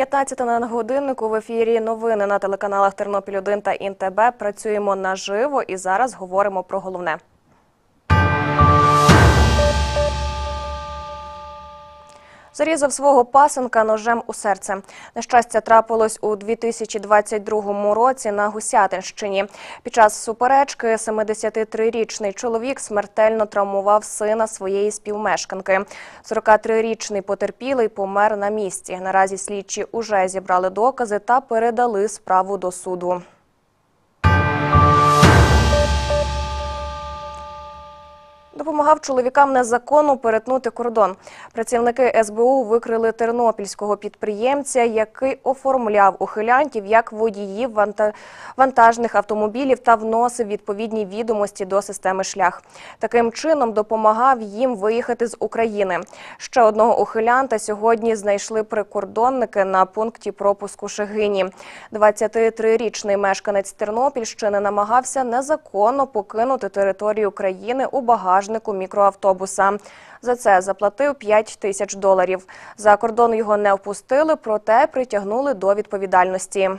П'ятнадцята на годиннику в ефірі новини на телеканалах Тернопіль 1 та ІНТБ. Працюємо наживо і зараз говоримо про головне. Зарізав свого пасенка ножем у серце. Нещастя трапилось у 2022 році на Гусятинщині. Під час суперечки 73-річний чоловік смертельно травмував сина своєї співмешканки. 43-річний потерпілий помер на місці. Наразі слідчі уже зібрали докази та передали справу до суду. Допомагав чоловікам незаконно перетнути кордон. Працівники СБУ викрили тернопільського підприємця, який оформляв ухилянтів як водіїв ванта- вантажних автомобілів та вносив відповідні відомості до системи шлях. Таким чином допомагав їм виїхати з України. Ще одного ухилянта сьогодні знайшли прикордонники на пункті пропуску Шегині. 23-річний мешканець Тернопільщини намагався незаконно покинути територію країни у багажнику мікроавтобуса. За це заплатив 5 тисяч доларів. За кордон його не впустили, проте притягнули до відповідальності.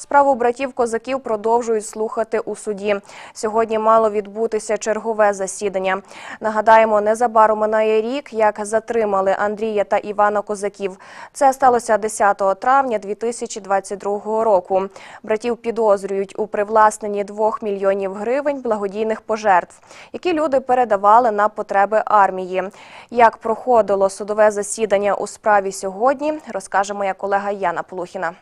Справу братів козаків продовжують слухати у суді. Сьогодні мало відбутися чергове засідання. Нагадаємо, незабаром минає рік, як затримали Андрія та Івана Козаків. Це сталося 10 травня 2022 року. Братів підозрюють у привласненні 2 мільйонів гривень благодійних пожертв, які люди передавали на потреби армії. Як проходило судове засідання у справі сьогодні, розкаже моя колега Яна Полухіна.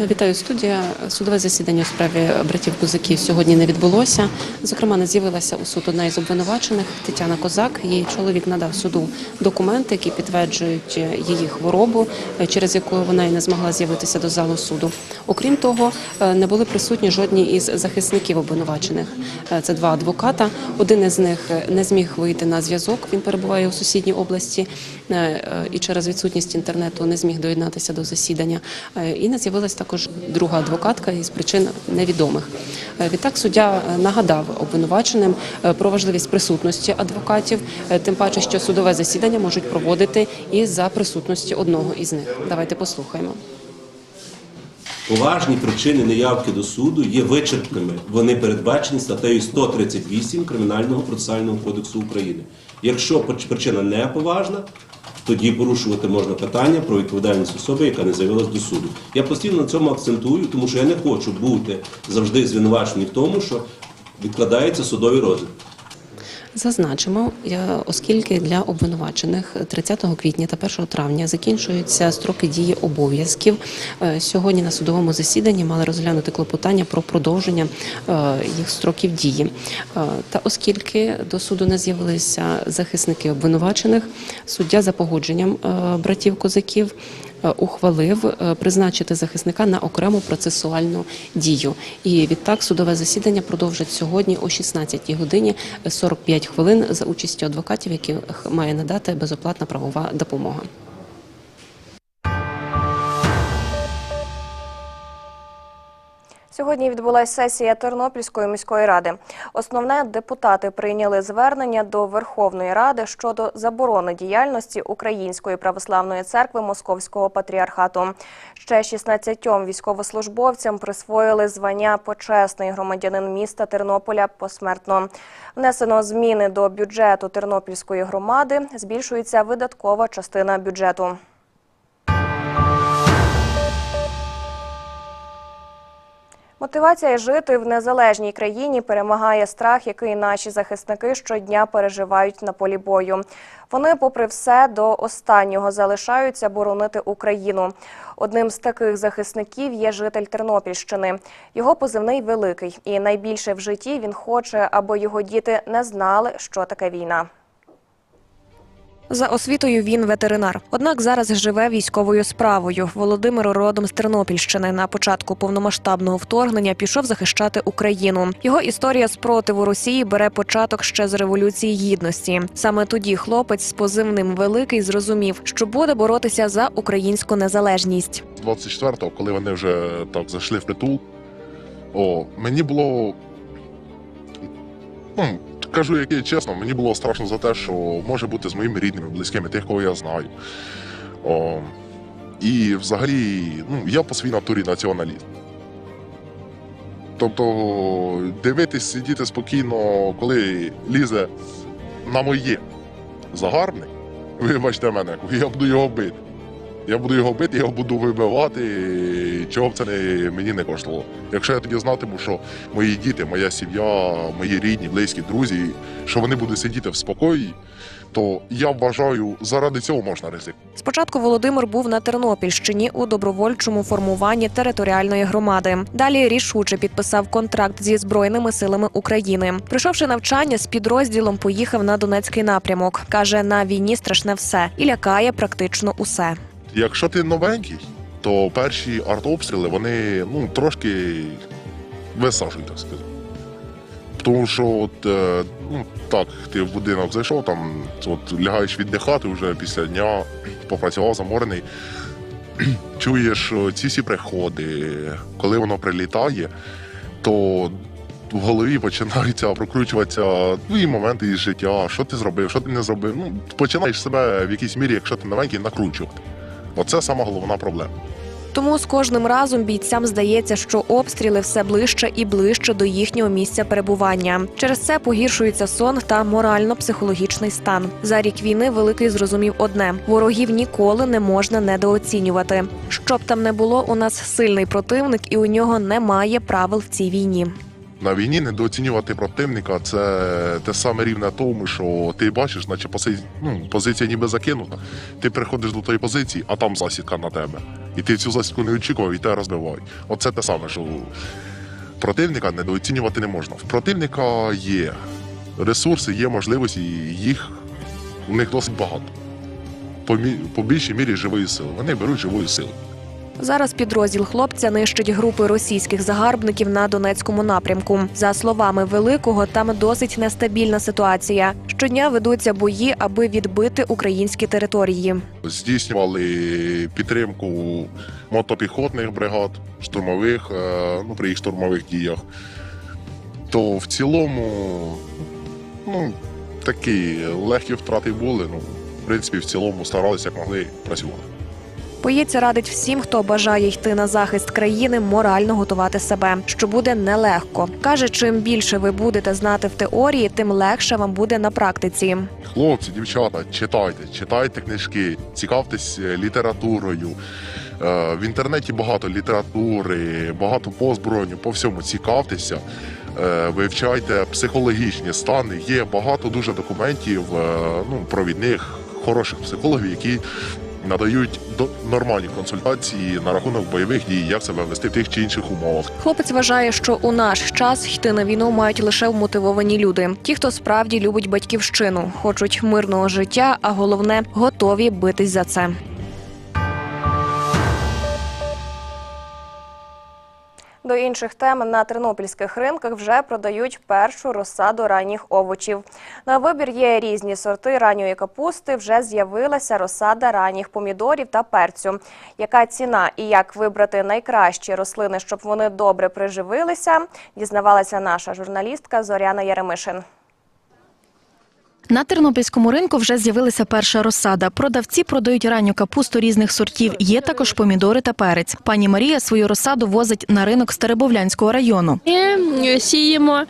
Вітаю студія. Судове засідання у справі братів Козаків сьогодні не відбулося. Зокрема, не з'явилася у суд одна із обвинувачених Тетяна Козак. Її чоловік надав суду документи, які підтверджують її хворобу, через яку вона і не змогла з'явитися до залу суду. Окрім того, не були присутні жодні із захисників обвинувачених. Це два адвоката. Один із них не зміг вийти на зв'язок. Він перебуває у сусідній області і через відсутність інтернету не зміг доєднатися до засідання. І не з'явилася також друга адвокатка із причин невідомих. Е, Відтак суддя е, нагадав обвинуваченим е, про важливість присутності адвокатів, е, тим паче, що судове засідання можуть проводити і за присутності одного із них. Давайте послухаємо. Поважні причини неявки до суду є вичерпними. Вони передбачені статтею 138 Кримінального процесуального кодексу України. Якщо причина не поважна, тоді порушувати можна питання про відповідальність особи, яка не з'явилась до суду. Я постійно на цьому акцентую, тому що я не хочу бути завжди звинувачений в тому, що відкладається судовий розгляд. Зазначимо, оскільки для обвинувачених 30 квітня та 1 травня закінчуються строки дії обов'язків. е, Сьогодні на судовому засіданні мали розглянути клопотання про продовження е, їх строків дії. Е, Та оскільки до суду не з'явилися захисники обвинувачених, суддя за погодженням е, братів козаків е, ухвалив е, призначити захисника на окрему процесуальну дію. І відтак судове засідання продовжить сьогодні о 16 годині 45 хвилин за участю адвокатів, яких має надати безоплатна правова допомога. Сьогодні відбулася сесія Тернопільської міської ради. Основне депутати прийняли звернення до Верховної Ради щодо заборони діяльності Української православної церкви Московського патріархату. Ще 16 військовослужбовцям присвоїли звання почесний громадянин міста Тернополя посмертно. Внесено зміни до бюджету Тернопільської громади. Збільшується видаткова частина бюджету. Мотивація жити в незалежній країні перемагає страх, який наші захисники щодня переживають на полі бою. Вони, попри все, до останнього залишаються боронити Україну. Одним з таких захисників є житель Тернопільщини. Його позивний великий, і найбільше в житті він хоче, аби його діти не знали, що таке війна. За освітою він ветеринар. Однак зараз живе військовою справою. Володимир родом з Тернопільщини. На початку повномасштабного вторгнення пішов захищати Україну. Його історія спротиву Росії бере початок ще з революції гідності. Саме тоді хлопець з позивним великий зрозумів, що буде боротися за українську незалежність. 24-го, коли вони вже так зайшли в притул, о, мені було. Ну, кажу, як є чесно, мені було страшно за те, що може бути з моїми рідними, близькими, тих, кого я знаю. О, і взагалі, ну, я по своїй натурі націоналіст. Тобто, дивитись, сидіти спокійно, коли лізе на моє загарбник, вибачте мене, я буду його бити. Я буду його бити, я його буду вибивати, чого б це не, мені не коштувало. Якщо я тоді знатиму, що мої діти, моя сім'я, мої рідні, близькі, друзі, що вони будуть сидіти в спокої, то я вважаю, заради цього можна ризик. Спочатку Володимир був на Тернопільщині у добровольчому формуванні територіальної громади. Далі рішуче підписав контракт зі збройними силами України. Прийшовши навчання з підрозділом, поїхав на Донецький напрямок. каже, на війні страшне все і лякає практично усе. Якщо ти новенький, то перші артобстріли вони ну, трошки висаджують, так сказати. Тому що от, е, ну, так, ти в будинок зайшов, там от, лягаєш віддихати вже після дня, попрацював заморений. Чуєш ці всі приходи, коли воно прилітає, то в голові починаються прокручуватися твої моменти із життя, що ти зробив, що ти не зробив. Ну, починаєш себе в якійсь мірі, якщо ти новенький, накручувати. Оце сама головна проблема. Тому з кожним разом бійцям здається, що обстріли все ближче і ближче до їхнього місця перебування. Через це погіршується сон та морально-психологічний стан. За рік війни великий зрозумів одне: ворогів ніколи не можна недооцінювати. Щоб там не було, у нас сильний противник, і у нього немає правил в цій війні. На війні недооцінювати противника це те саме рівне тому, що ти бачиш, наче пози... ну, позиція ніби закинута. Ти приходиш до тої позиції, а там засідка на тебе. І ти цю засідку не очікував і тебе розбивають. Оце те саме, що противника недооцінювати не можна. В противника є ресурси, є можливості, і їх у них досить багато. По, мі... по більшій мірі живої сили. Вони беруть живої сили. Зараз підрозділ хлопця нищить групи російських загарбників на Донецькому напрямку. За словами великого, там досить нестабільна ситуація. Щодня ведуться бої, аби відбити українські території. здійснювали підтримку мотопіхотних бригад, штурмових, е, ну, при їх штурмових діях. То в цілому, ну, такі легкі втрати були. Ну, в принципі, в цілому старалися, як могли працювати. Боєць радить всім, хто бажає йти на захист країни, морально готувати себе, що буде нелегко. каже, чим більше ви будете знати в теорії, тим легше вам буде на практиці. Хлопці, дівчата, читайте, читайте книжки, цікавтесь е, літературою. Е, В інтернеті багато літератури, багато по озброєнню, по всьому цікавтеся, е, вивчайте психологічні стани. Є багато дуже документів ну, провідних, хороших психологів, які надають до- нормальні консультації на рахунок бойових дій, як себе вести в тих чи інших умовах. Хлопець вважає, що у наш час йти на війну мають лише вмотивовані люди, ті, хто справді любить батьківщину, хочуть мирного життя, а головне готові битись за це. До інших тем на тернопільських ринках вже продають першу розсаду ранніх овочів. На вибір є різні сорти ранньої капусти. Вже з'явилася розсада ранніх помідорів та перцю. Яка ціна і як вибрати найкращі рослини, щоб вони добре приживилися, дізнавалася наша журналістка Зоряна Яремишин. На тернопільському ринку вже з'явилася перша розсада. Продавці продають ранню капусту різних сортів. Є також помідори та перець. Пані Марія свою розсаду возить на ринок Старобовлянського району. Ми е, сіємо,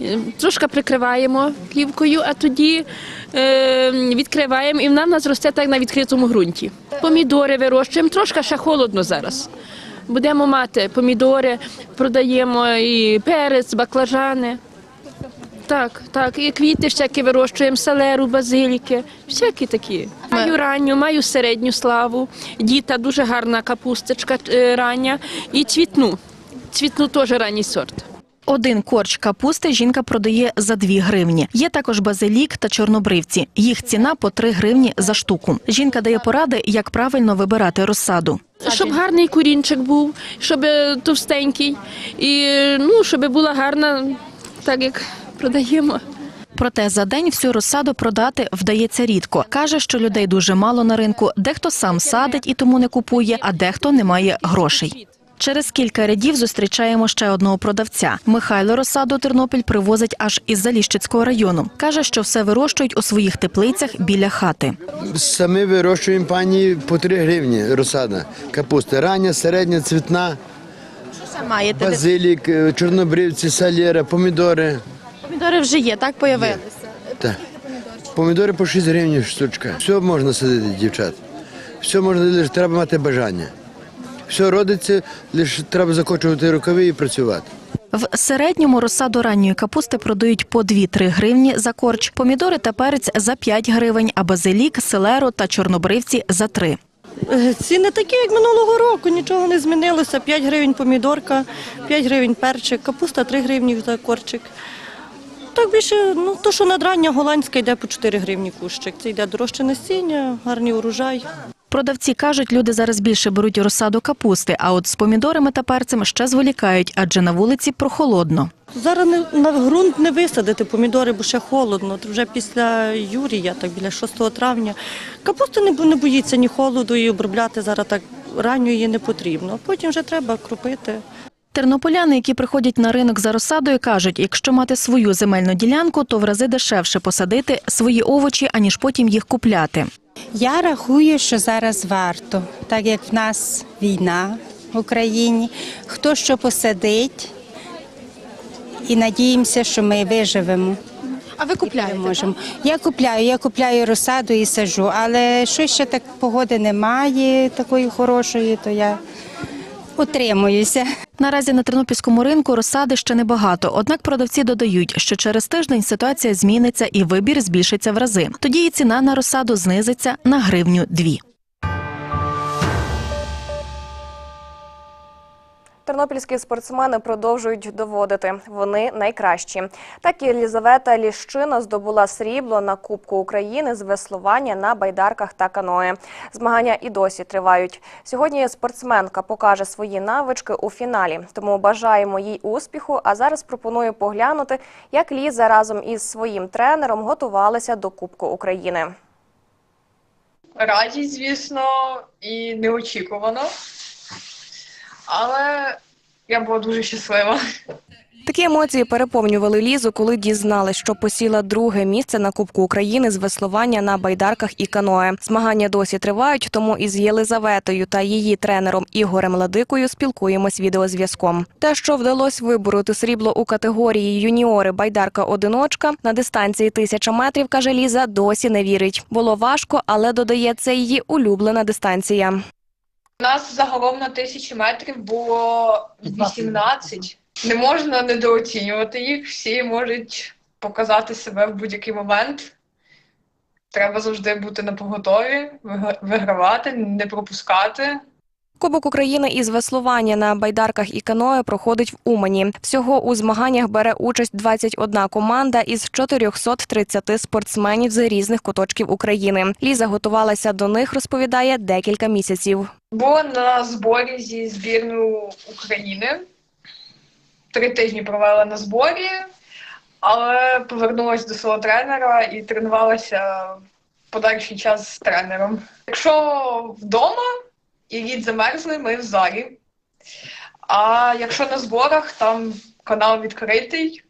е, трошки прикриваємо плівкою, а тоді е, відкриваємо, і вона в нас росте так на відкритому ґрунті. Помідори вирощуємо, трошки ще холодно зараз. Будемо мати помідори, продаємо і перець, баклажани. Так, так, і квіти всякі вирощуємо, селеру, базиліки, всякі такі. Маю ранню, маю середню славу, діта дуже гарна капусточка е, рання і цвітну. Цвітну теж ранній сорт. Один корч капусти жінка продає за 2 гривні. Є також базилік та чорнобривці. Їх ціна по 3 гривні за штуку. Жінка дає поради, як правильно вибирати розсаду. Щоб гарний корінчик був, щоб е, товстенький, і ну, щоб була гарна, так як продаємо. Проте за день всю розсаду продати вдається рідко. Каже, що людей дуже мало на ринку. Дехто сам садить і тому не купує, а дехто не має грошей. Через кілька рядів зустрічаємо ще одного продавця. Михайло розсаду Тернопіль привозить аж із Заліщицького району. Каже, що все вирощують у своїх теплицях біля хати. Самі вирощуємо пані по 3 гривні розсада. Капуста рання, середня, цвітна, базилік, е, чорнобривці, салєра, помідори. Помідори вже є, так появилися. Так. Помідори по 6 гривень штучка. Все можна садити, дівчат. Все можна, лише треба мати бажання. Все родиться, лише треба закочувати рукави і працювати. В середньому розсаду ранньої капусти продають по 2-3 гривні за корч, помідори та перець за 5 гривень, а базилік, селеру та чорнобривці за 3. Е, Ціни такі, як минулого року, нічого не змінилося. 5 гривень помідорка, 5 гривень перчик, капуста 3 гривні за корчик. Так більше, ну то, що надрання голландська йде по 4 гривні кущик. Це йде дорожче насіння, гарний урожай. Продавці кажуть, люди зараз більше беруть розсаду капусти, а от з помідорами та перцем ще зволікають, адже на вулиці прохолодно. Зараз не, на ґрунт не висадити помідори, бо ще холодно. От Вже після Юрія, так біля 6 травня. Капуста не, не боїться ні холоду і обробляти зараз так ранньо її не потрібно. Потім вже треба кропити. Тернополяни, які приходять на ринок за розсадою, кажуть, якщо мати свою земельну ділянку, то в рази дешевше посадити свої овочі, аніж потім їх купляти. Я рахую, що зараз варто, так як в нас війна в Україні, хто що посадить, і надіємося, що ми виживемо. А ви купляєте? Можемо. Я купляю, я купляю розсаду і сажу, але що ще так погоди немає такої хорошої, то я утримуюся. Наразі на тернопільському ринку розсади ще небагато. Однак продавці додають, що через тиждень ситуація зміниться і вибір збільшиться в рази. Тоді і ціна на розсаду знизиться на гривню дві. Тернопільські спортсмени продовжують доводити. Вони найкращі. Так і Єлізавета Ліщина здобула срібло на Кубку України з веслування на байдарках та каное. Змагання і досі тривають. Сьогодні спортсменка покаже свої навички у фіналі. Тому бажаємо їй успіху. А зараз пропоную поглянути, як Ліза разом із своїм тренером готувалася до Кубку України. Радість, звісно, і неочікувано. Але я була дуже щаслива. Такі емоції переповнювали Лізу, коли дізналась, що посіла друге місце на Кубку України з веслування на байдарках і каное. Змагання досі тривають, тому із Єлизаветою та її тренером Ігорем Ладикою спілкуємось відеозв'язком. Те, що вдалося вибороти срібло у категорії юніори байдарка одиночка на дистанції тисяча метрів, каже Ліза, досі не вірить. Було важко, але додає це її улюблена дистанція. У нас загалом на тисячі метрів було 18. Не можна недооцінювати їх. Всі можуть показати себе в будь-який момент. Треба завжди бути на поготові, вигравати, не пропускати. Кубок України із веслування на байдарках і каное проходить в Умані. Всього у змаганнях бере участь 21 команда із 430 спортсменів з різних куточків України. Ліза готувалася до них, розповідає декілька місяців. Була на зборі зі збірною України. Три тижні провела на зборі, але повернулася до свого тренера і тренувалася подальший час з тренером. Якщо вдома і лід замерзли, ми в залі. А якщо на зборах, там канал відкритий,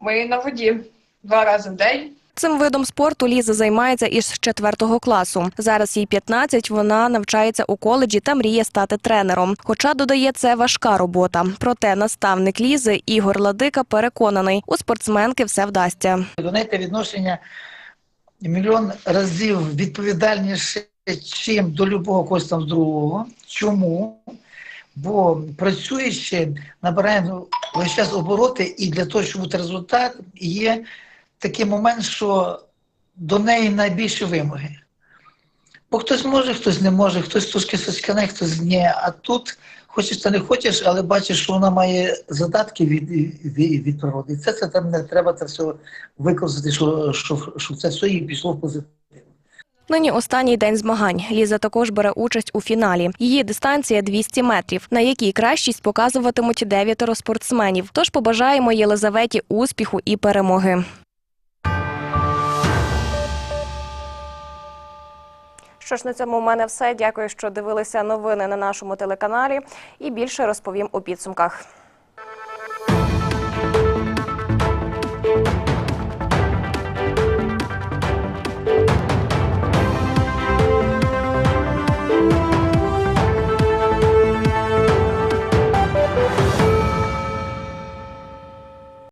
ми на воді два рази в день. Цим видом спорту Ліза займається із четвертого класу. Зараз їй 15, вона навчається у коледжі та мріє стати тренером. Хоча додає це важка робота. Проте наставник Лізи Ігор Ладика переконаний, у спортсменки все вдасться. До неї те відношення мільйон разів відповідальніше, чим до любого когось там другого. Чому? Бо працюючи, набираємо весь час обороти, і для того, щоб бути результат, є такий момент, що до неї найбільші вимоги. Бо хтось може, хтось не може, хтось трошки соскане, хтось ні. А тут хочеш та не хочеш, але бачиш, що вона має задатки від, від, від природи. І це, це там не треба це все використати, що, що, що це все їй пішло в позитив. Нині останній день змагань. Ліза також бере участь у фіналі. Її дистанція 200 метрів, на якій кращість показуватимуть дев'ятеро спортсменів. Тож побажаємо Єлизаветі успіху і перемоги. Що ж на цьому у мене все. Дякую, що дивилися новини на нашому телеканалі. І більше розповім у підсумках.